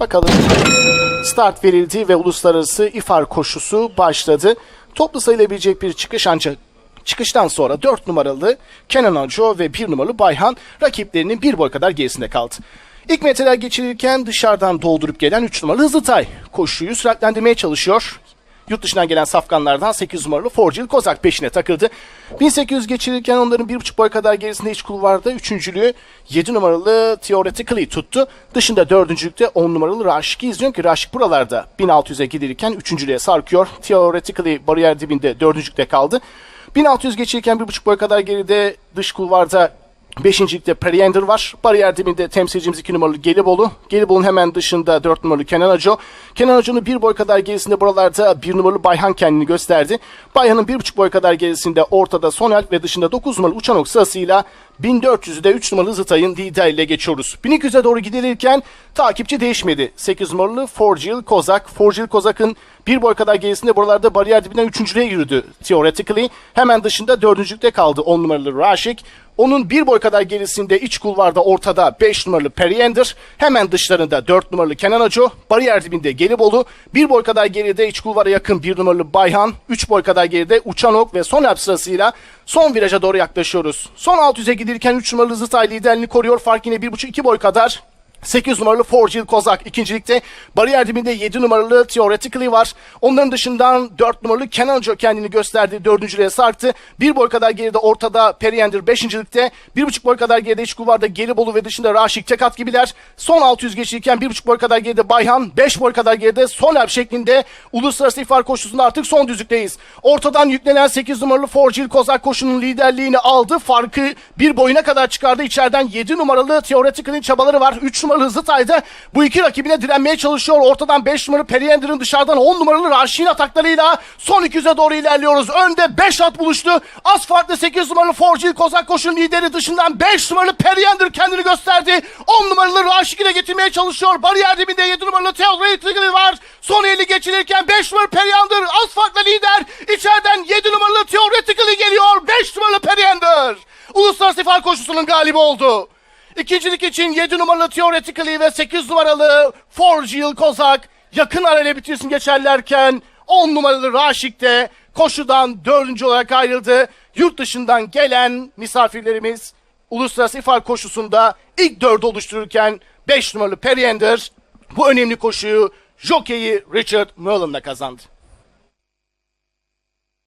Bakalım start verildi ve uluslararası ifar koşusu başladı. Toplu sayılabilecek bir çıkış ancak çıkıştan sonra 4 numaralı Kenan Anjo ve 1 numaralı Bayhan rakiplerinin bir boy kadar gerisinde kaldı. İlk metreler geçirirken dışarıdan doldurup gelen 3 numaralı Hızlıtay koşuyu süratlendirmeye çalışıyor. Yurt dışından gelen safkanlardan 8 numaralı Forcil Kozak peşine takıldı. 1800 geçirirken onların 1,5 boy kadar gerisinde iç kulvarda üçüncülüğü 7 numaralı Theoretically tuttu. Dışında dördüncülükte 10 numaralı Raşik'i izliyor ki Raşik buralarda 1600'e gidilirken üçüncülüğe sarkıyor. Theoretically bariyer dibinde dördüncülükte kaldı. 1600 geçirirken 1,5 boy kadar geride dış kulvarda Beşincilikte Periender var. Bariyer dibinde temsilcimiz 2 numaralı Gelibolu. Gelibolu'nun hemen dışında 4 numaralı Kenan Aco. Kenan Aco'nun bir boy kadar gerisinde buralarda 1 numaralı Bayhan kendini gösterdi. Bayhan'ın 1,5 boy kadar gerisinde ortada Sonalp ve dışında 9 numaralı Uçanok sırasıyla 1400'ü de 3 numaralı Zıtay'ın liderliğiyle geçiyoruz. 1200'e doğru gidilirken takipçi değişmedi. 8 numaralı Forgil Kozak. Forgil Kozak'ın bir boy kadar gerisinde buralarda bariyer dibinden üçüncülüğe yürüdü. Theoretically hemen dışında dördüncülükte kaldı 10 numaralı Raşik. Onun bir boy kadar gerisinde iç kulvarda ortada 5 numaralı Periender. Hemen dışlarında 4 numaralı Kenan Aco. Bariyer dibinde Gelibolu. Bir boy kadar geride iç kulvara yakın 1 numaralı Bayhan. 3 boy kadar geride Uçanok ve son lap sırasıyla son viraja doğru yaklaşıyoruz. Son 600'e gidilirken 3 numaralı Zıtay liderliğini koruyor. Fark yine 1,5-2 boy kadar. 8 numaralı Forgil Kozak ikincilikte. Bariyer dibinde 7 numaralı Theoretically var. Onların dışından 4 numaralı Kenan Hoca kendini gösterdi. Dördüncülüğe sarktı. Bir boy kadar geride ortada Periender beşincilikte. Bir buçuk boy kadar geride iç kulvarda Gelibolu ve dışında Raşik Tekat gibiler. Son 600 geçirken bir buçuk boy kadar geride Bayhan. 5 boy kadar geride Solab şeklinde uluslararası ifar koşusunda artık son düzlükteyiz. Ortadan yüklenen 8 numaralı Forgil Kozak koşunun liderliğini aldı. Farkı bir boyuna kadar çıkardı. İçeriden 7 numaralı Theoretical'in çabaları var. 3 numaralı Hızlıtay'da bu iki rakibine direnmeye çalışıyor. Ortadan 5 numaralı Periender'ın dışarıdan 10 numaralı Raşik'in ataklarıyla son 200'e doğru ilerliyoruz. Önde 5 at buluştu. Az farklı 8 numaralı Forgil Kozak koşunun lideri dışından 5 numaralı Periender kendini gösterdi. 10 numaralı Raşik'i de getirmeye çalışıyor. Bariyer dibinde 7 numaralı Theoretically var. Son 50 geçilirken 5 numaralı Periender az farklı lider. İçeriden 7 numaralı Theoretically geliyor. 5 numaralı Periender. Uluslararası ifar koşusunun galibi oldu. İkincilik için 7 numaralı Theoretically ve 8 numaralı Forgil Kozak yakın arayla bitirsin geçerlerken 10 numaralı Raşik de koşudan dördüncü olarak ayrıldı. Yurt dışından gelen misafirlerimiz uluslararası ifar koşusunda ilk dördü oluştururken 5 numaralı Periender bu önemli koşuyu jokeyi Richard Mullen'la kazandı.